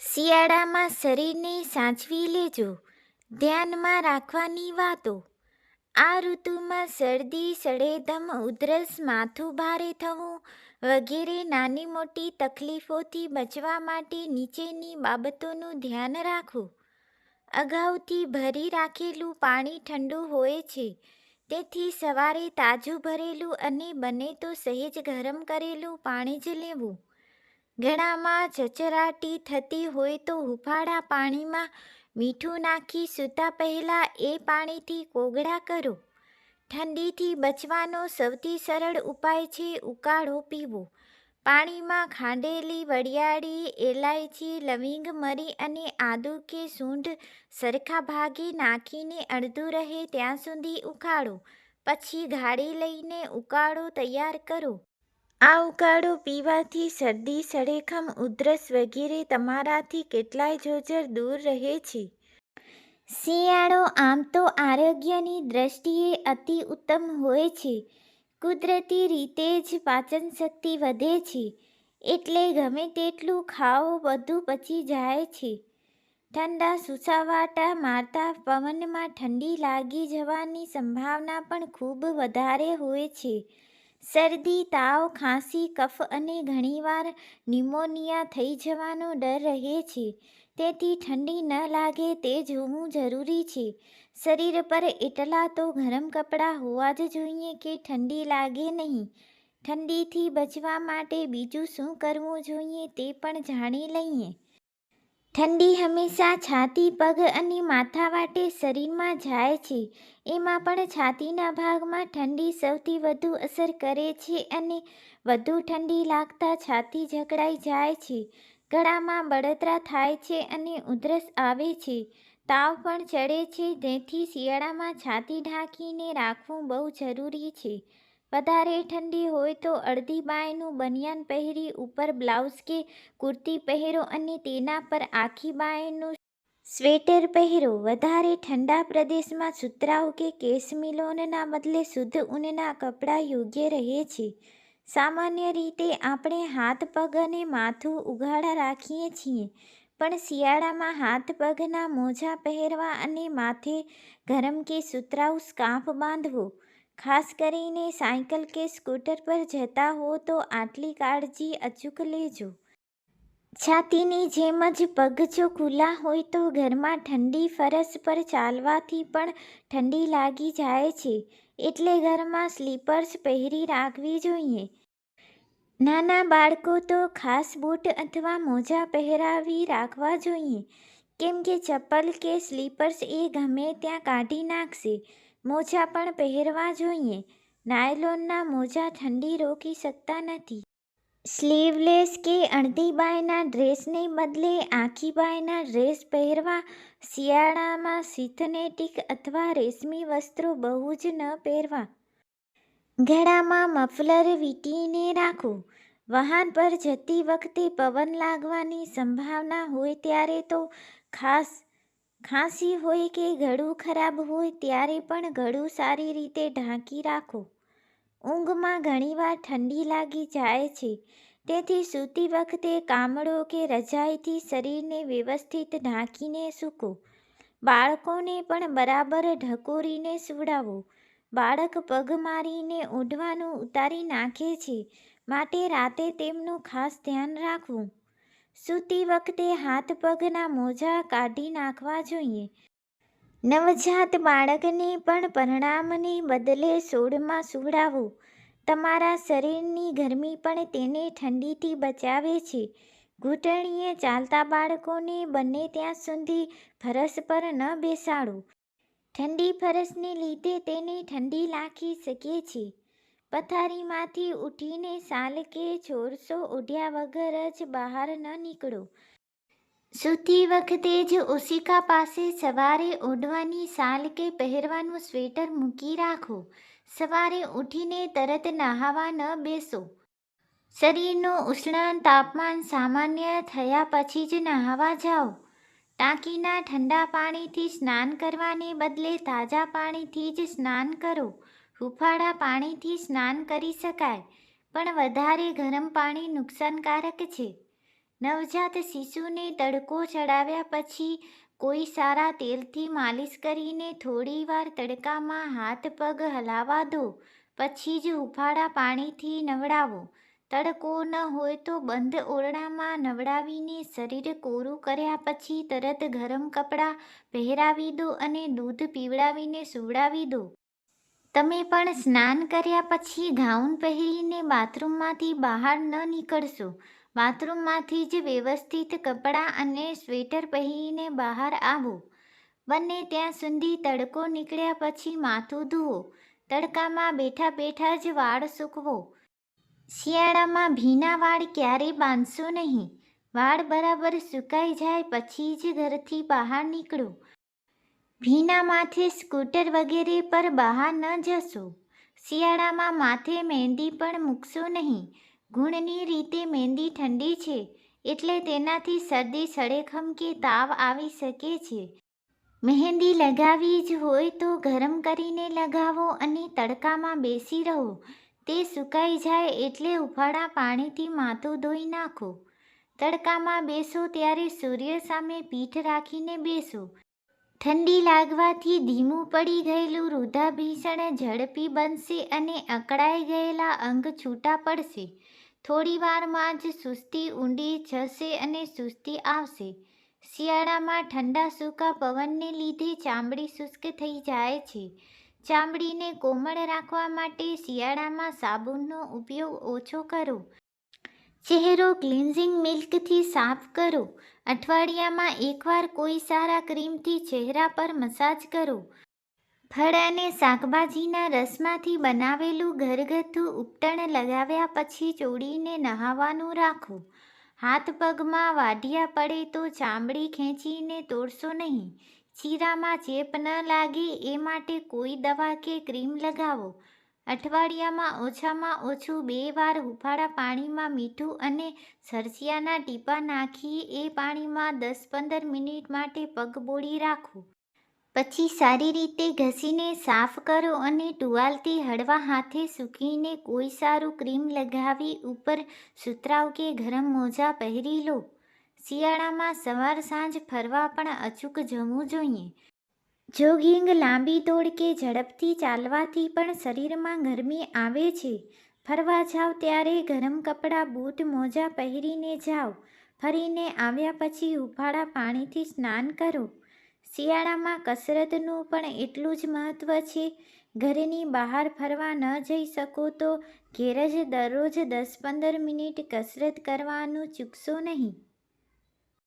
શિયાળામાં શરીરને સાચવી લેજો. ધ્યાનમાં રાખવાની વાતો. આ ઋતુમાં શરદી સળેદમ ઉધરસ, માથું ભારે થવું વગેરે નાની મોટી તકલીફોથી બચવા માટે નીચેની બાબતોનું ધ્યાન રાખો. અગાઉથી ભરી રાખેલું પાણી ઠંડુ હોય છે. તેથી સવારે તાજું ભરેલું અને બને તો સહેજ ગરમ કરેલું પાણી જ લેવું. ગળામાં ચચરાટી થતી હોય તો હુફાળા પાણીમાં મીઠું નાખી સૂતા પહેલાં એ પાણીથી કોગળા કરો. ઠંડીથી બચવાનો સૌથી સરળ ઉપાય છે ઉકાળો પીવો. પાણીમાં ખાંડેલી વરિયાળી, એલાયચી, લવિંગ મરી અને આદુ કે સૂંઢ સરખા ભાગે નાખીને અડધું રહે ત્યાં સુધી ઉકાળો. પછી ગાળી લઈને ઉકાળો તૈયાર કરો. આ ઉકાળો પીવાથી શરદી સળેખમ ઉધરસ વગેરે તમારાથી કેટલાય જોજર દૂર રહે છે. શિયાળો આમ તો આરોગ્યની દ્રષ્ટિએ અતિ ઉત્તમ હોય છે. કુદરતી રીતે જ પાચન શક્તિ વધે છે. એટલે ગમે તેટલું ખાઓ બધું પચી જાય છે. ઠંડા, સુસાવાટા મારતા પવનમાં ઠંડી લાગી જવાની સંભાવના પણ ખૂબ વધારે હોય છે. શરદી, તાવ, ખાંસી, કફ અને ઘણીવાર નિમોનિયા થઈ જવાનો ડર રહે છે. તેથી ઠંડી ન લાગે તે જોવું જરૂરી છે. શરીર પર એટલા તો ગરમ કપડાં હોવા જ જોઈએ કે ઠંડી લાગે નહીં. ઠંડીથી બચવા માટે બીજું શું કરવું જોઈએ તે પણ જાણી લઈએ. ઠંડી હંમેશા છાતી, પગ અને માથા વાટે શરીરમાં જાય છે. એમાં પણ છાતીના ભાગમાં ઠંડી સૌથી વધુ અસર કરે છે અને વધુ ઠંડી લાગતા છાતી જકડાઈ જાય છે. ગળામાં બળતરા થાય છે અને ઉધરસ આવે છે. તાવ પણ ચડે છે, જેથી શિયાળામાં છાતી ઢાંકીને રાખવું બહુ જરૂરી છે. વધારે ઠંડી હોય તો અડધી બાયનું બનિયાન પહેરી ઉપર બ્લાઉઝ કે કુર્તી પહેરો અને તેના પર આખી બાયનું સ્વેટર પહેરો. વધારે ઠંડા પ્રદેશમાં સુતરાઉ કે કેસમિલોનના બદલે શુદ્ધ ઊનના કપડાં યોગ્ય રહે છે. સામાન્ય રીતે આપણે હાથ, પગ અને માથું ઉઘાડા રાખીએ છીએ, પણ શિયાળામાં હાથ, પગના મોજા પહેરવા અને માથે ગરમ કે સુતરાઉ સ્કાર્ફ બાંધવો ખાસ કરીને સાયકલ કે સ્કૂટર પર જતા હો તો આટલી કાળજી અચૂક લેજો. છાતીની જેમ જ પગ જો ખુલ્લા હોય તો ઘરમાં ઠંડી ફરસ પર ચાલવાથી પણ ઠંડી લાગી જાય છે. એટલે ઘરમાં સ્લીપર્સ પહેરી રાખવી જોઈએ. નાના બાળકો તો ખાસ બૂટ અથવા મોજા પહેરાવી રાખવા જોઈએ. કેમ કે ચપ્પલ કે સ્લીપર્સ એ ગમે ત્યાં કાઢી નાખશે. મોજા પણ પહેરવા જોઈએ. નાયલોનના મોજા ઠંડી રોકી શકતા નથી. સ્લીવલેસ કે અડધી બાયના ડ્રેસને બદલે આખી બાયના ડ્રેસ પહેરવા શિયાળામાં સિથનેટિક અથવા રેશમી વસ્ત્રો બહુ જ ન પહેરવા. ગળામાં મફલર વીંટીને રાખો. વાહન પર જતી વખતે પવન લાગવાની સંભાવના હોય ત્યારે તો ખાસ ખાંસી હોય કે ગળું ખરાબ હોય ત્યારે પણ ગળું સારી રીતે ઢાંકી રાખો. ઊંઘમાં ઘણીવાર ઠંડી લાગી જાય છે. તેથી સૂતી વખતે કામળો કે રજાઈથી શરીરને વ્યવસ્થિત ઢાંકીને સૂકો. બાળકોને પણ બરાબર ઢકોરીને સુવડાવો. બાળક પગ મારીને ઓઢવાનું ઉતારી નાખે છે. માટે રાતે તેમનું ખાસ ધ્યાન રાખવું. સૂતી વખતે હાથ પગના મોજા કાઢી નાખવા જોઈએ. નવજાત બાળકને પણ પરિણામને બદલે સોડમાં સુવડાવો. તમારા શરીરની ગરમી પણ તેને ઠંડીથી બચાવે છે. ઘૂંટણીએ ચાલતા બાળકોને બને ત્યાં સુધી ફરસ પર ન બેસાડો. ઠંડી ફરસને લીધે તેને ઠંડી લાગી શકે છે. પથારીમાંથી ઉઠીને સાલ કે ચોરસો ઓઢ્યા વગર જ બહાર ન નીકળો. સૂતી વખતે જ ઓશિકા પાસે સવારે ઓઢવાની સાલ કે પહેરવાનું સ્વેટર મૂકી રાખો. સવારે ઉઠીને તરત નહાવા ન બેસો. શરીરનું ઉષ્ણ તાપમાન સામાન્ય થયા પછી જ નહાવા જાઓ. ટાંકીના ઠંડા પાણીથી સ્નાન કરવાને બદલે તાજા પાણીથી જ સ્નાન કરો. હુંફાળા પાણીથી સ્નાન કરી શકાય, પણ વધારે ગરમ પાણી નુકસાનકારક છે. નવજાત શિશુને તડકો ચડાવ્યા પછી કોઈ સારા તેલથી માલિશ કરીને થોડીવાર તડકામાં હાથ પગ હલાવા દો, પછી જ હૂંફાળા પાણીથી નવડાવો. તડકો ન હોય તો બંધ ઓરડામાં નવડાવીને શરીર કોરું કર્યા પછી તરત ગરમ કપડાં પહેરાવી દો અને દૂધ પીવડાવીને સુવડાવી દો. તમે પણ સ્નાન કર્યા પછી ગાઉન પહેરીને બાથરૂમમાંથી બહાર ન નીકળશો. બાથરૂમમાંથી જ વ્યવસ્થિત કપડાં અને સ્વેટર પહેરીને બહાર આવો. બંને ત્યાં સુધી તડકો નીકળ્યા પછી માથું ધુઓ તડકામાં બેઠા બેઠા જ વાળ સૂકવો. શિયાળામાં ભીના વાળ ક્યારેય બાંધશો નહીં. વાળ બરાબર સુકાઈ જાય પછી જ ઘરથી બહાર નીકળો. ભીના માથે સ્કૂટર વગેરે પર બહાર ન જશો. શિયાળામાં માથે મહેંદી પણ મૂકશો નહીં. ગુણની રીતે મહેંદી ઠંડી છે, એટલે તેનાથી શરદી, સળેખમ કે તાવ આવી શકે છે. મહેંદી લગાવી જ હોય તો ગરમ કરીને લગાવો અને તડકામાં બેસી રહો. તે સુકાઈ જાય એટલે ઉફાળા પાણીથી માથું ધોઈ નાખો. તડકામાં બેસો ત્યારે સૂર્ય સામે પીઠ રાખીને બેસો. ઠંડી લાગવાથી ધીમું પડી ગયેલું રુધાભીષણ ઝડપી બનશે અને અકળાઈ ગયેલા અંગ છૂટા પડશે. થોડીવારમાં જ સુસ્તી ઊંડી જશે અને સુસ્તી આવશે. શિયાળામાં ઠંડા સૂકા પવનને લીધે ચામડી શુષ્ક થઈ જાય છે. ચામડીને કોમળ રાખવા માટે શિયાળામાં સાબુનનો ઉપયોગ ઓછો કરો. ચહેરો ક્લિન્ઝિંગ મિલ્કથી સાફ કરો. અઠવાડિયામાં એકવાર કોઈ સારા ક્રીમથી ચહેરા પર મસાજ કરો. ફળ અને શાકભાજીના રસમાંથી બનાવેલું ઘરગથ્થુ ઉપટણ લગાવ્યા પછી ચોળીને નહાવાનું રાખો. હાથ પગમાં વાઢિયા પડે તો ચામડી ખેંચીને તોડશો નહીં. ચીરામાં ચેપ ન લાગે એ માટે કોઈ દવા કે ક્રીમ લગાવો. અઠવાડિયામાં ઓછામાં ઓછું બે વાર હુફાળા પાણીમાં મીઠું અને સરસિયાના ટીપા નાખી એ પાણીમાં દસ પંદર મિનિટ માટે પગ બોળી રાખો. પછી સારી રીતે ઘસીને સાફ કરો અને ટુવાલથી હળવા હાથે સૂકીને કોઈ સારું ક્રીમ લગાવી ઉપર સુતરાવ કે ગરમ મોજા પહેરી લો. શિયાળામાં સવાર સાંજ ફરવા પણ અચૂક જવું જોઈએ. જોગિંગ લાંબી દોડ કે ઝડપથી ચાલવાથી પણ શરીરમાં ગરમી આવે છે. ફરવા જાઓ ત્યારે ગરમ કપડાં, બૂટ, મોજા પહેરીને જાઓ ફરીને આવ્યા પછી હુંફાળા પાણીથી સ્નાન કરો. શિયાળામાં કસરતનું પણ એટલું જ મહત્ત્વ છે. ઘરની બહાર ફરવા ન જઈ શકો તો ઘેર જ દરરોજ દસ પંદર મિનિટ કસરત કરવાનું ચૂકશો નહીં.